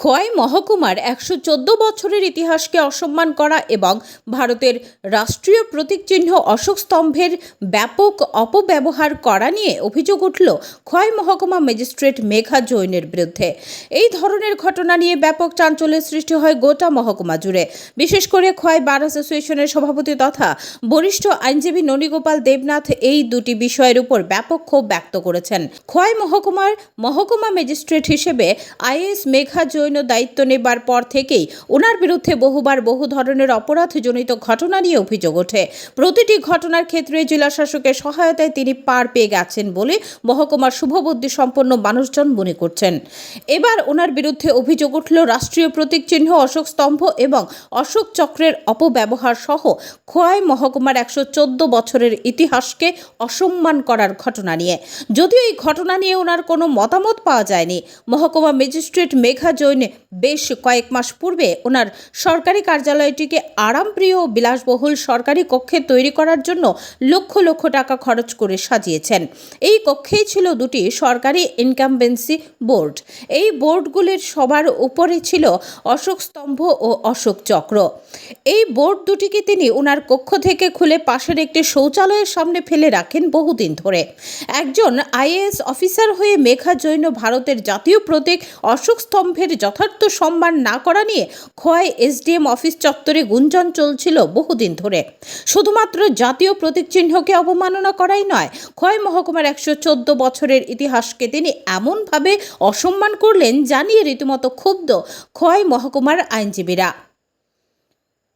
খোয়াই মহকুমার একশো চোদ্দ বছরের ইতিহাসকে অসম্মান করা এবং ভারতের রাষ্ট্রীয় প্রতীক চিহ্ন অশোক স্তম্ভের ব্যাপক অপব্যবহার করা নিয়ে অভিযোগ উঠল খোয়াই মহকুমা ম্যাজিস্ট্রেট মেঘা জৈনের বিরুদ্ধে। এই ধরনের ঘটনা নিয়ে ব্যাপক চাঞ্চল্যের সৃষ্টি হয় গোটা মহকুমা জুড়ে। বিশেষ করে খোয়াই বার অ্যাসোসিয়েশনের সভাপতি তথা বরিষ্ঠ আইনজীবী ননীগোপাল দেবনাথ এই দুটি বিষয়ের উপর ব্যাপক ক্ষোভ ব্যক্ত করেছেন। খোয়াই মহকুমার মহকুমা ম্যাজিস্ট্রেট হিসেবে আইএস মেঘা জৈন দায়িত্ব নেবার পর থেকেই ওনার বিরুদ্ধে বহুবার বহু ধরনের অপরাধজনিত ঘটনা নিয়ে অভিযোগ ওঠে। প্রতিটি ঘটনার ক্ষেত্রে জেলা শাসকের সহায়তায় তিনি পার পেয়ে গেছেন বলে মহকুমার শুভবুদ্ধি সম্পন্ন মানুষজন মনে করছেন। এবার ওনার বিরুদ্ধে অভিযোগ উঠল রাষ্ট্রীয় প্রতীক চিহ্ন, অশোক স্তম্ভ এবং অশোক চক্রের অপব্যবহার সহ খোয়াই মহকুমার একশো চোদ্দ বছরের ইতিহাসকে অসম্মান করার ঘটনা নিয়ে। যদিও এই ঘটনা নিয়ে ওনার কোনো মতামত পাওয়া যায়নি, মহকুমা ম্যাজিস্ট্রেট মেঘা জৈন বেশ কয়েক মাস পূর্বে ওনার সরকারি কার্যালয়টিকে আরামপ্রিয় ও বিলাসবহুল সরকারি কক্ষে তৈরি করার জন্য লক্ষ লক্ষ টাকা খরচ করে সাজিয়েছেন। এই কক্ষেই ছিল দুটি সরকারি ইনকামবেন্সি বোর্ড। এই বোর্ডগুলির সবার উপরে ছিল অশোক স্তম্ভ ও অশোক চক্র। এই বোর্ড দুটিকে তিনি ওনার কক্ষ থেকে খুলে পাশের একটি শৌচালয়ের সামনে ফেলে রাখেন বহুদিন ধরে। একজন আইএএস অফিসার হয়ে মেঘা জৈন ভারতের জাতীয় প্রতীক অশোক স্তম্ভের যথার্থ সম্মান না করা নিয়ে খোয়াই এসডিএম অফিস চত্বরে গুঞ্জন চলছিল বহুদিন ধরে। শুধুমাত্র জাতীয় প্রতীক চিহ্নকে অবমাননা করাই নয়, খোয়াই মহকুমার একশো চোদ্দ বছরের ইতিহাসকে তিনি এমনভাবে অসম্মান করলেন জানিয়ে রীতিমতো ক্ষুব্ধ খোয়াই মহকুমার আইনজীবীরা।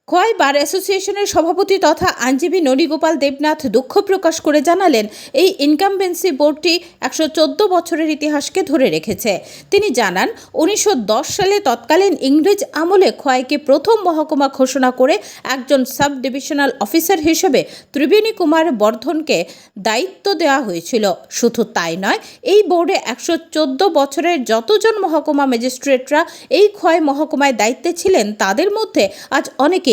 খোয়াই বার অ্যাসোসিয়েশনের সভাপতি তথা আইনজীবী ননীগোপাল দেবনাথ দুঃখ প্রকাশ করে জানালেন, এই ইনকামবেন্সি বোর্ডটি একশো চোদ্দ বছরের ইতিহাসকে ধরে রেখেছে। তিনি জানান, উনিশশো দশ সালে তৎকালীন ইংরেজ আমলে খোয়াইকে প্রথম মহকুমা ঘোষণা করে একজন সাব ডিভিশনাল অফিসার হিসেবে ত্রিবেণী কুমার বর্ধনকে দায়িত্ব দেওয়া হয়েছিল। শুধু তাই নয়, এই বোর্ডে একশো চোদ্দ বছরের যতজন মহকুমা ম্যাজিস্ট্রেটরা এই খোয়াই মহকুমায় দায়িত্বে ছিলেন, তাদের মধ্যে আজ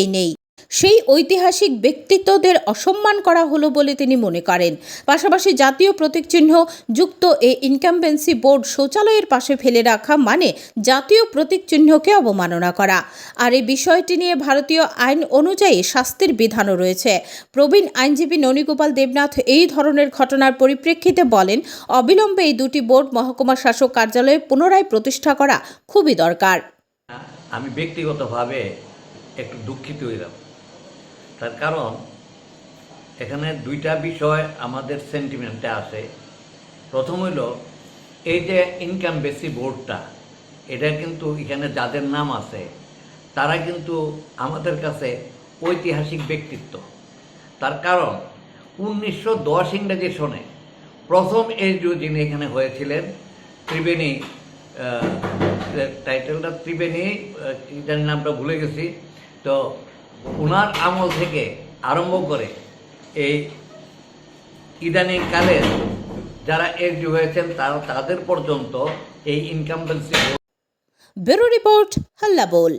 অনেকেই নেই। সেই ঐতিহাসিক ব্যক্তিত্বদের অসম্মান করা হলো বলে তিনি মনে করেন। পাশাপাশি জাতীয় প্রতীক চিহ্ন যুক্ত এই ইনকামবেন্সি বোর্ড শৌচালয়ের পাশে ফেলে রাখা মানে জাতীয় প্রতীক চিহ্নকে অবমাননা করা। আর এই বিষয়টি নিয়ে ভারতীয় আইন অনুযায়ী শাস্তির বিধানও রয়েছে। প্রবীণ আইনজীবী ননীগোপাল দেবনাথ এই ধরনের ঘটনার পরিপ্রেক্ষিতে বলেন, অবিলম্বে এই দুটি বোর্ড মহকুমা শাসক কার্যালয়ে পুনরায় প্রতিষ্ঠা করা খুবই দরকার। আমি ব্যক্তিগতভাবে একটু দুঃখিত হইলাম তার কারণ, এখানে দুইটা বিষয় আমাদের সেন্টিমেন্টে আসে প্রথম হইল, এই যে ইনকাম বেসি বোর্ডটা, এটা কিন্তু এখানে যাদের নাম আছে, তারা কিন্তু আমাদের কাছে ঐতিহাসিক ব্যক্তিত্ব। তার কারণ, উনিশশো দশ ইংরেজি সনে প্রথম এসডিও যিনি এখানে হয়েছিলেন, ত্রিবেণী টাইটেলটা ত্রিবেণী নামটা ভুলে গেছি। তো ওনার আমল থেকে আরম্ভ করে এই ইদানিং কালের যারা এগ্রি হয়েছেন তারা তাদের পর্যন্ত এই ইনকাম ব্যুরো রিপোর্ট হাল্লা বল।